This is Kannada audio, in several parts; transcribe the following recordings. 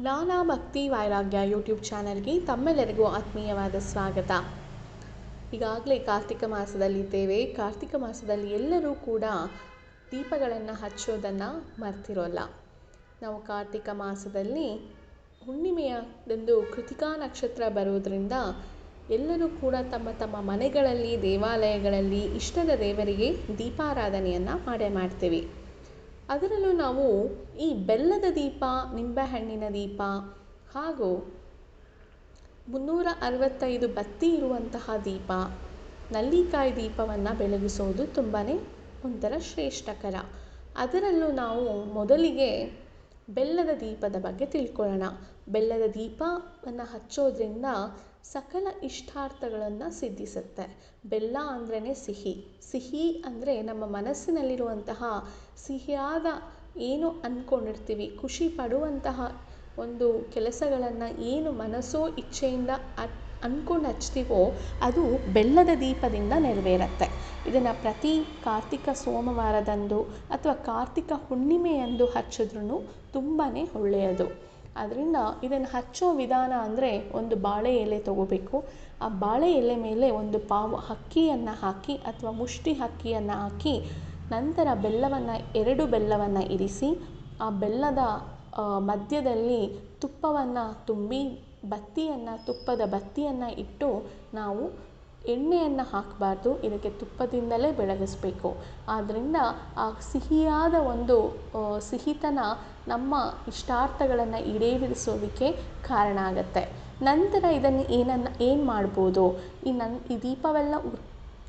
ಜ್ಞಾನ ಭಕ್ತಿ ವೈರಾಗ್ಯ ಯೂಟ್ಯೂಬ್ ಚಾನಲ್ಗೆ ತಮ್ಮೆಲ್ಲರಿಗೂ ಆತ್ಮೀಯವಾದ ಸ್ವಾಗತ. ಈಗಾಗಲೇ ಕಾರ್ತಿಕ ಮಾಸದಲ್ಲಿದ್ದೇವೆ. ಕಾರ್ತಿಕ ಮಾಸದಲ್ಲಿ ಎಲ್ಲರೂ ಕೂಡ ದೀಪಗಳನ್ನು ಹಚ್ಚೋದನ್ನು ಮರ್ತಿರೋಲ್ಲ. ನಾವು ಕಾರ್ತಿಕ ಮಾಸದಲ್ಲಿ ಹುಣ್ಣಿಮೆಯದೊಂದು ಕೃತಿಕಾ ನಕ್ಷತ್ರ ಬರುವುದರಿಂದ ಎಲ್ಲರೂ ಕೂಡ ತಮ್ಮ ತಮ್ಮ ಮನೆಗಳಲ್ಲಿ, ದೇವಾಲಯಗಳಲ್ಲಿ, ಇಷ್ಟದ ದೇವರಿಗೆ ದೀಪಾರಾಧನೆಯನ್ನು ಮಾಡೇ ಮಾಡ್ತೀವಿ. ಅದರಲ್ಲೂ ನಾವು ಈ ಬೆಲ್ಲದ ದೀಪ ನಿಂಬೆಹಣ್ಣಿನ ದೀಪ ಹಾಗೂ ಮುನ್ನೂರ ಅರವತ್ತೈದು ಬತ್ತಿ ಇರುವಂತಹ ದೀಪ, ನಲ್ಲಿಕಾಯಿ ದೀಪವನ್ನು ಬೆಳಗಿಸೋದು ತುಂಬಾ ಒಂಥರ ಶ್ರೇಷ್ಠಕರ. ಅದರಲ್ಲೂ ನಾವು ಮೊದಲಿಗೆ ಬೆಲ್ಲದ ದೀಪದ ಬಗ್ಗೆ ತಿಳ್ಕೊಳ್ಳೋಣ. ಬೆಲ್ಲದ ದೀಪವನ್ನು ಹಚ್ಚೋದ್ರಿಂದ ಸಕಲ ಇಷ್ಟಾರ್ಥಗಳನ್ನು ಸಿದ್ಧಿಸುತ್ತೆ. ಬೆಲ್ಲ ಅಂದ್ರೇ ಸಿಹಿ. ಸಿಹಿ ಅಂದರೆ ನಮ್ಮ ಮನಸ್ಸಿನಲ್ಲಿರುವಂತಹ ಸಿಹಿಯಾದ ಏನು ಅಂದ್ಕೊಂಡಿರ್ತೀವಿ ಖುಷಿ ಪಡುವಂತಹ ಒಂದು ಕೆಲಸಗಳನ್ನು ಏನು ಮನಸ್ಸೋ ಇಚ್ಛೆಯಿಂದ ಅಂದ್ಕೊಂಡು ಹಚ್ತೀವೋ ಅದು ಬೆಲ್ಲದ ದೀಪದಿಂದ ನೆರವೇರುತ್ತೆ. ಇದನ್ನು ಪ್ರತಿ ಕಾರ್ತಿಕ ಸೋಮವಾರದಂದು ಅಥವಾ ಕಾರ್ತಿಕ ಹುಣ್ಣಿಮೆಯಂದು ಹಚ್ಚಿದ್ರೂ ತುಂಬಾ ಒಳ್ಳೆಯದು. ಅದರಿಂದ ಇದನ್ನು ಹಚ್ಚೋ ವಿಧಾನ ಅಂದರೆ ಒಂದು ಬಾಳೆ ಎಲೆ ತೊಗೋಬೇಕು. ಆ ಬಾಳೆ ಎಲೆ ಮೇಲೆ ಒಂದು ಪಾವು ಅಕ್ಕಿಯನ್ನು ಹಾಕಿ ಅಥವಾ ಮುಷ್ಟಿ ಅಕ್ಕಿಯನ್ನು ಹಾಕಿ ನಂತರ ಬೆಲ್ಲವನ್ನು, ಎರಡು ಬೆಲ್ಲವನ್ನು ಇರಿಸಿ, ಆ ಬೆಲ್ಲದ ಮಧ್ಯದಲ್ಲಿ ತುಪ್ಪವನ್ನು ತುಂಬಿ ಬತ್ತಿಯನ್ನು, ತುಪ್ಪದ ಬತ್ತಿಯನ್ನು ಇಟ್ಟು ನಾವು ಎಣ್ಣೆಯನ್ನು ಹಾಕಬಾರ್ದು. ಇದಕ್ಕೆ ತುಪ್ಪದಿಂದಲೇ ಬೆಳಗಿಸ್ಬೇಕು. ಆದ್ದರಿಂದ ಆ ಸಿಹಿಯಾದ ಒಂದು ಸಿಹಿತನ ನಮ್ಮ ಇಷ್ಟಾರ್ಥಗಳನ್ನು ಈಡೇರಿಸೋದಕ್ಕೆ ಕಾರಣ ಆಗುತ್ತೆ. ನಂತರ ಇದನ್ನು ಏನನ್ನು, ಏನು ಮಾಡ್ಬೋದು? ಈ ನನ್ನ ಈ ದೀಪವೆಲ್ಲ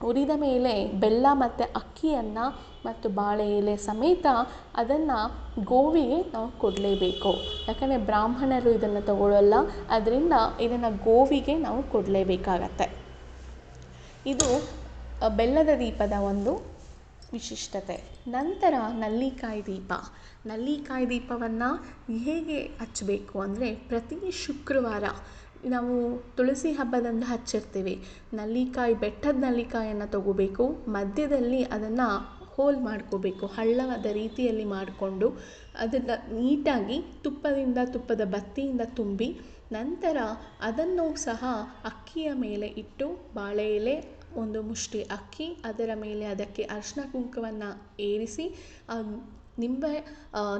ಉರಿದ ಮೇಲೆ ಬೆಲ್ಲ ಮತ್ತು ಅಕ್ಕಿಯನ್ನು ಮತ್ತು ಬಾಳೆ ಎಲೆ ಸಮೇತ ಅದನ್ನು ಗೋವಿಗೆ ನಾವು ಕೊಡಲೇಬೇಕು. ಯಾಕಂದರೆ ಬ್ರಾಹ್ಮಣರು ಇದನ್ನು ತಗೊಳ್ಳೋಲ್ಲ ಅದರಿಂದ ಇದನ್ನು ಗೋವಿಗೆ ನಾವು ಕೊಡಲೇಬೇಕಾಗತ್ತೆ. ಇದು ಬೆಲ್ಲದ ದೀಪದ ಒಂದು ವಿಶಿಷ್ಟತೆ. ನಂತರ ನಲ್ಲಿಕಾಯಿ ದೀಪ. ನಲ್ಲಿಕಾಯಿ ದೀಪವನ್ನು ಹೇಗೆ ಹಚ್ಚಬೇಕು ಅಂದರೆ ಪ್ರತಿ ಶುಕ್ರವಾರ ನಾವು ತುಳಸಿ ಹಬ್ಬದಂದು ಹಚ್ಚಿರ್ತೀವಿ. ನಲ್ಲಿಕಾಯಿ, ಬೆಟ್ಟದ ನಲ್ಲಿಕಾಯನ್ನು ತಗೋಬೇಕು. ಮಧ್ಯದಲ್ಲಿ ಅದನ್ನು ಹೋಲ್ ಮಾಡ್ಕೋಬೇಕು. ಹಳ್ಳವಾದ ರೀತಿಯಲ್ಲಿ ಮಾಡಿಕೊಂಡು ಅದನ್ನು ನೀಟಾಗಿ ತುಪ್ಪದಿಂದ, ತುಪ್ಪದ ಬತ್ತಿಯಿಂದ ತುಂಬಿ ನಂತರ ಅದನ್ನು ಸಹ ಅಕ್ಕಿಯ ಮೇಲೆ ಇಟ್ಟು ಬಾಳೆ ಎಲೆ, ಒಂದು ಮುಷ್ಟಿ ಅಕ್ಕಿ, ಅದರ ಮೇಲೆ ಅದಕ್ಕೆ ಅರಿಶಿನ ಕುಂಕುಮವನ್ನು ಏರಿಸಿ ನಿಂಬೆ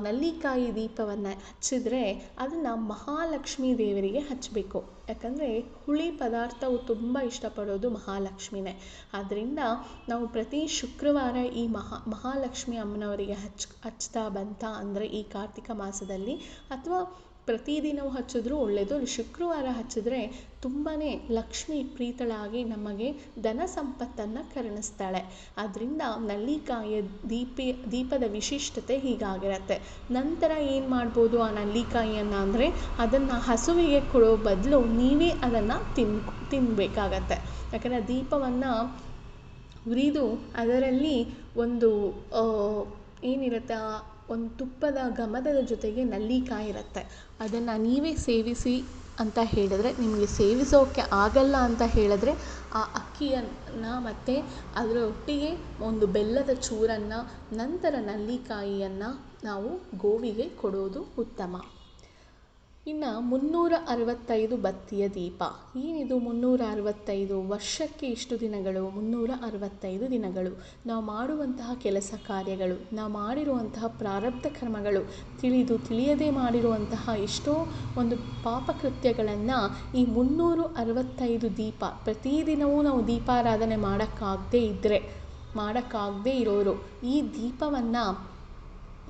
ನಲ್ಲಿಕಾಯಿ ದೀಪವನ್ನು ಹಚ್ಚಿದ್ರೆ ಅದನ್ನು ಮಹಾಲಕ್ಷ್ಮೀ ದೇವರಿಗೆ ಹಚ್ಚಬೇಕು ಯಾಕಂದರೆ ಹುಳಿ ಪದಾರ್ಥವು ತುಂಬ ಇಷ್ಟಪಡೋದು ಮಹಾಲಕ್ಷ್ಮಿನೇ. ಆದ್ದರಿಂದ ನಾವು ಪ್ರತಿ ಶುಕ್ರವಾರ ಈ ಮಹಾ, ಮಹಾಲಕ್ಷ್ಮಿ ಅಮ್ಮನವರಿಗೆ ಹಚ್, ಹಚ್ತಾ ಬಂತಾ ಅಂದರೆ ಈ ಕಾರ್ತಿಕ ಮಾಸದಲ್ಲಿ, ಅಥವಾ ಪ್ರತಿದಿನವೂ ಹಚ್ಚಿದ್ರೂ ಒಳ್ಳೆಯದು ಶುಕ್ರವಾರ ಹಚ್ಚಿದ್ರೆ ತುಂಬಾ ಲಕ್ಷ್ಮಿ ಪ್ರೀತಳಾಗಿ ನಮಗೆ ಧನ ಸಂಪತ್ತನ್ನು ಕರುಣಿಸ್ತಾಳೆ. ಆದ್ದರಿಂದ ನಲ್ಲಿಕಾಯಿಯ ದೀಪಿ, ದೀಪದ ವಿಶಿಷ್ಟತೆ ಹೀಗಾಗಿರತ್ತೆ. ನಂತರ ಏನು ಮಾಡ್ಬೋದು ಆ ನಲ್ಲಿಕಾಯಿಯನ್ನು ಅಂದರೆ ಅದನ್ನು ಹಸುವಿಗೆ ಕೊಡೋ ಬದಲು ನೀವೇ ಅದನ್ನು ತಿನ್ ತಿನ್ನಬೇಕಾಗತ್ತೆ ಯಾಕಂದರೆ ದೀಪವನ್ನು ಉರಿದು ಅದರಲ್ಲಿ ಒಂದು ಏನಿರುತ್ತೆ? ಒಂದು ತುಪ್ಪದ ಘಮದ ಜೊತೆಗೆ ನಲ್ಲಿಕಾಯಿ ಇರುತ್ತೆ. ಅದನ್ನು ನೀವೇ ಸೇವಿಸಿ ಅಂತ ಹೇಳಿದ್ರೆ, ನಿಮಗೆ ಸೇವಿಸೋಕ್ಕೆ ಆಗಲ್ಲ ಅಂತ ಹೇಳಿದ್ರೆ, ಆ ಅಕ್ಕಿಯನ್ನು ಮತ್ತು ಅದರ ಒಟ್ಟಿಗೆ ಒಂದು ಬೆಲ್ಲದ ಚೂರನ್ನು, ನಂತರ ನಲ್ಲಿಕಾಯಿಯನ್ನು ನಾವು ಗೋವಿಗೆ ಕೊಡೋದು ಉತ್ತಮ. ಇನ್ನು ಮುನ್ನೂರ ಅರವತ್ತೈದು ಬತ್ತಿಯ ದೀಪ. ಏನಿದು ಮುನ್ನೂರ ಅರವತ್ತೈದು ವರ್ಷಕ್ಕೆ ಇಷ್ಟು ದಿನಗಳು ಮುನ್ನೂರ ಅರವತ್ತೈದು ದಿನಗಳು. ನಾವು ಮಾಡುವಂತಹ ಕೆಲಸ ಕಾರ್ಯಗಳು, ನಾವು ಮಾಡಿರುವಂತಹ ಪ್ರಾರಬ್ಧ ಕರ್ಮಗಳು, ತಿಳಿದು ತಿಳಿಯದೆ ಮಾಡಿರುವಂತಹ ಎಷ್ಟೋ ಒಂದು ಪಾಪಕೃತ್ಯಗಳನ್ನು ಈ ಮುನ್ನೂರು ಅರವತ್ತೈದು ದೀಪ, ಪ್ರತಿದಿನವೂ ನಾವು ದೀಪಾರಾಧನೆ ಮಾಡೋಕ್ಕಾಗದೇ ಇದ್ದರೆ ಮಾಡೋಕ್ಕಾಗದೇ ಇರೋರು ಈ ದೀಪವನ್ನು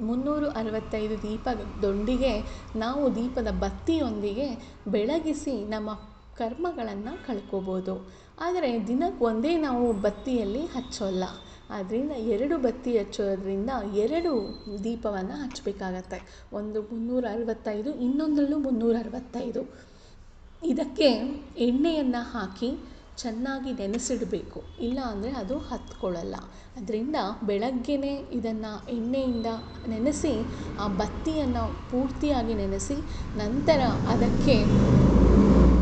ಮುನ್ನೂರು ಅರವತ್ತೈದು ದೀಪದೊಂದಿಗೆ ನಾವು ದೀಪದ ಬತ್ತಿಯೊಂದಿಗೆ ಬೆಳಗಿಸಿ ನಮ್ಮ ಕರ್ಮಗಳನ್ನು ಕಳ್ಕೊಬೋದು. ಆದರೆ ದಿನಕ್ಕೆ ಒಂದೇ ನಾವು ಬತ್ತಿಯಲ್ಲಿ ಹಚ್ಚೋಲ್ಲ. ಆದ್ದರಿಂದ ಎರಡು ಬತ್ತಿ ಹಚ್ಚೋದ್ರಿಂದ ಎರಡು ದೀಪವನ್ನು ಹಚ್ಚಬೇಕಾಗತ್ತೆ. ಒಂದು ಮುನ್ನೂರ ಅರವತ್ತೈದು ಇನ್ನೊಂದರಲ್ಲೂ ಮುನ್ನೂರ ಅರವತ್ತೈದು ಇದಕ್ಕೆ ಎಣ್ಣೆಯನ್ನು ಹಾಕಿ ಚೆನ್ನಾಗಿ ನೆನೆಸಿಡಬೇಕು. ಇಲ್ಲ ಅಂದರೆ ಅದು ಹತ್ಕೊಳ್ಳಲ್ಲ. ಅದರಿಂದ ಬೆಳಗ್ಗೆನೇ ಇದನ್ನು ಎಣ್ಣೆಯಿಂದ ನೆನೆಸಿ, ಆ ಬತ್ತಿಯನ್ನು ಪೂರ್ತಿಯಾಗಿ ನೆನೆಸಿ, ನಂತರ ಅದಕ್ಕೆ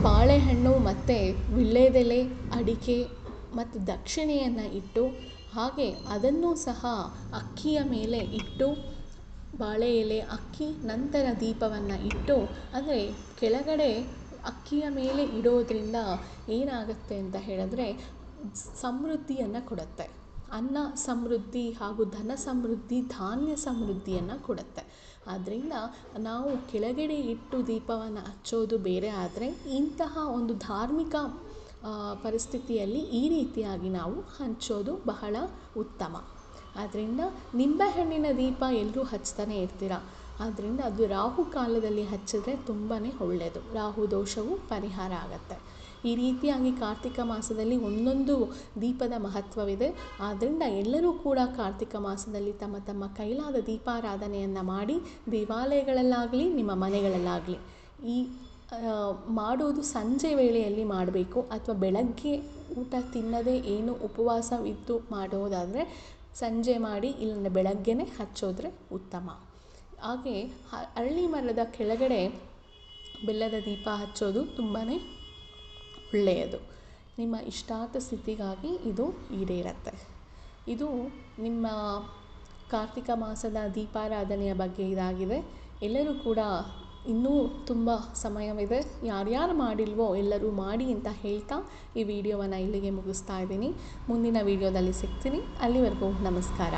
ಬಾಳೆಹಣ್ಣು ಮತ್ತು ವೀಳ್ಯದೆಲೆ ಅಡಿಕೆ ಮತ್ತು ದಕ್ಷಿಣೆಯನ್ನು ಇಟ್ಟು, ಹಾಗೆ ಅದನ್ನು ಸಹ ಅಕ್ಕಿಯ ಮೇಲೆ ಇಟ್ಟು, ಬಾಳೆ ಎಲೆ ಅಕ್ಕಿ, ನಂತರ ದೀಪವನ್ನು ಇಟ್ಟು, ಅಂದರೆ ಕೆಳಗಡೆ ಅಕ್ಕಿಯ ಮೇಲೆ ಇಡೋದರಿಂದ ಏನಾಗುತ್ತೆ ಅಂತ ಹೇಳಿದ್ರೆ ಸಮೃದ್ಧಿಯನ್ನು ಕೊಡುತ್ತೆ. ಅನ್ನ ಸಮೃದ್ಧಿ ಹಾಗೂ ಧನ ಸಮೃದ್ಧಿ, ಧಾನ್ಯ ಸಮೃದ್ಧಿಯನ್ನು ಕೊಡುತ್ತೆ. ಆದ್ದರಿಂದ ನಾವು ಕೆಳಗಡೆ ಇಟ್ಟು ದೀಪವನ್ನು ಹಚ್ಚೋದು ಬೇರೆ ಆದರೆ ಇಂತಹ ಒಂದು ಧಾರ್ಮಿಕ ಪರಿಸ್ಥಿತಿಯಲ್ಲಿ ಈ ರೀತಿಯಾಗಿ ನಾವು ಹಂಚೋದು ಬಹಳ ಉತ್ತಮ. ಆದ್ದರಿಂದ ನಿಂಬೆಹಣ್ಣಿನ ದೀಪ ಎಲ್ಲರೂ ಹಚ್ತಾನೆ ಇರ್ತೀರ? ಆದ್ದರಿಂದ ಅದು ರಾಹು ಕಾಲದಲ್ಲಿ ಹಚ್ಚಿದ್ರೆ ತುಂಬಾ ಒಳ್ಳೆಯದು ರಾಹು ದೋಷವು ಪರಿಹಾರ ಆಗುತ್ತೆ. ಈ ರೀತಿಯಾಗಿ ಕಾರ್ತಿಕ ಮಾಸದಲ್ಲಿ ಒಂದೊಂದು ದೀಪದ ಮಹತ್ವವಿದೆ. ಆದ್ದರಿಂದ ಎಲ್ಲರೂ ಕೂಡ ಕಾರ್ತಿಕ ಮಾಸದಲ್ಲಿ ತಮ್ಮ ತಮ್ಮ ಕೈಲಾದ ದೀಪಾರಾಧನೆಯನ್ನು ಮಾಡಿ ದೇವಾಲಯಗಳಲ್ಲಾಗಲಿ, ನಿಮ್ಮ ಮನೆಗಳಲ್ಲಾಗಲಿ, ಈ ಮಾಡೋದು ಸಂಜೆ ವೇಳೆಯಲ್ಲಿ ಮಾಡಬೇಕು. ಅಥವಾ ಬೆಳಗ್ಗೆ ಊಟ ತಿನ್ನದೇ ಏನು ಉಪವಾಸವಿದ್ದು ಮಾಡೋದಾದರೆ ಸಂಜೆ ಮಾಡಿ ಇಲ್ಲಿಂದ ಬೆಳಗ್ಗೆನೇ ಹಚ್ಚೋದ್ರೆ ಉತ್ತಮ. ಹಾಗೆ ಅರಳಿ ಮರದ ಕೆಳಗಡೆ ಬೆಲ್ಲದ ದೀಪ ಹಚ್ಚೋದು ತುಂಬಾ ಒಳ್ಳೆಯದು. ನಿಮ್ಮ ಇಷ್ಟಾರ್ಥ ಸಿದ್ಧಿಗಾಗಿ ಇದು ಈಡೇರತ್ತೆ. ಇದು ನಿಮ್ಮ ಕಾರ್ತಿಕ ಮಾಸದ ದೀಪಾರಾಧನೆಯ ಬಗ್ಗೆ ಇದಾಗಿದೆ. ಎಲ್ಲರೂ ಕೂಡ ಇನ್ನೂ ತುಂಬ ಸಮಯವಿದೆ. ಯಾರ್ಯಾರು ಮಾಡಿಲ್ವೋ ಎಲ್ಲರೂ ಮಾಡಿ ಅಂತ ಹೇಳ್ತಾ ಈ ವಿಡಿಯೋವನ್ನು ಇಲ್ಲಿಗೆ ಮುಗಿಸ್ತಾ ಇದ್ದೀನಿ. ಮುಂದಿನ ವಿಡಿಯೋದಲ್ಲಿ ಸಿಗ್ತೀನಿ. ಅಲ್ಲಿವರೆಗೂ ನಮಸ್ಕಾರ.